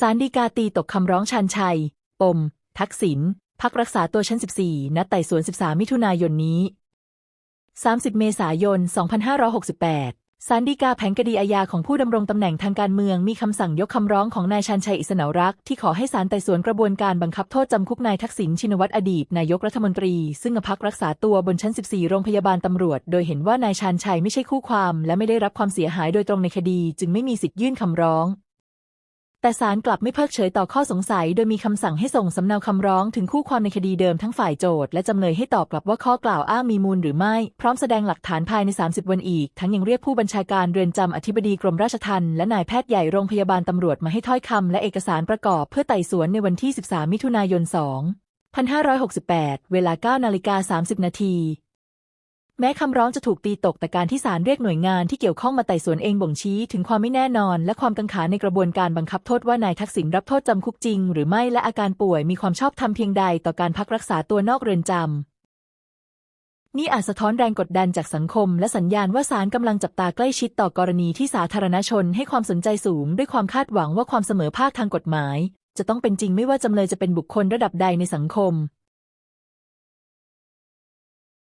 ศาลฎีกาตีตกคำร้องชานชัย ปม ทักษิณ พักรักษาตัวชั้น 14 นัดไต่สวน 13 มิถุนายนนี้ 30 เมษายน 2568 ศาลฎีกาแผงคดีอาญาของผู้ดำรงตำแหน่งทางการเมืองมีคำสั่งยกคำร้องของนายชันชัยอิสนารักษ์ที่ขอให้ศาลไต่สวนกระบวนการบังคับโทษจำคุกนายทักษิณชินวัตรอดีต นายกรัฐมนตรี ซึ่งพักรักษาตัวบนชั้น 14 โรงพยาบาลตำรวจ โดยเห็นว่านายชันชัยไม่ใช่คู่ความ และไม่ได้รับความเสียหายโดยตรงในคดี จึงไม่มีสิทธิ์ยื่นคำร้อง แต่ศาลกลับไม่เพิกเฉยต่อข้อสงสัย โดยมีคำสั่งให้ส่งสำเนาคำร้องถึงคู่ความในคดีเดิมทั้งฝ่ายโจทก์และจำเลยให้ตอบกลับว่าข้อกล่าวอ้างมีมูลหรือไม่ พร้อมแสดงหลักฐานภายใน 30 วันอีก ทั้งยังเรียกผู้บัญชาการเรือนจำอธิบดีกรมราชทัณฑ์และนายแพทย์ใหญ่โรงพยาบาลตำรวจมาให้ถ้อยคำและเอกสารประกอบเพื่อไต่สวนในวันที่ 13 มิถุนายน2568 เวลา 9 นาฬิกา 30 นาที แม้คำร้องจะถูกตีตกแต่การที่ศาลเรียกหน่วยงานที่เกี่ยวข้องมาไต่สวนเองบ่งชี้ถึงความไม่แน่นอน และความกังขาในกระบวนการบังคับโทษว่านายทักษิณรับโทษจำคุกจริง หรือไม่และอาการป่วยมีความชอบธรรมเพียงใดต่อการพักรักษาตัวนอกเรือนจำนี่อาจสะท้อนแรงกดดันจากสังคม และสัญญาณว่าศาลกำลังจับตาใกล้ชิดต่อกรณีที่สาธารณชนให้ความสนใจสูง ด้วยความคาดหวังว่าความเสมอภาคทางกฎหมาย จะต้องเป็นจริงไม่ว่าจำเลยจะเป็นบุคคลระดับใดในสังคม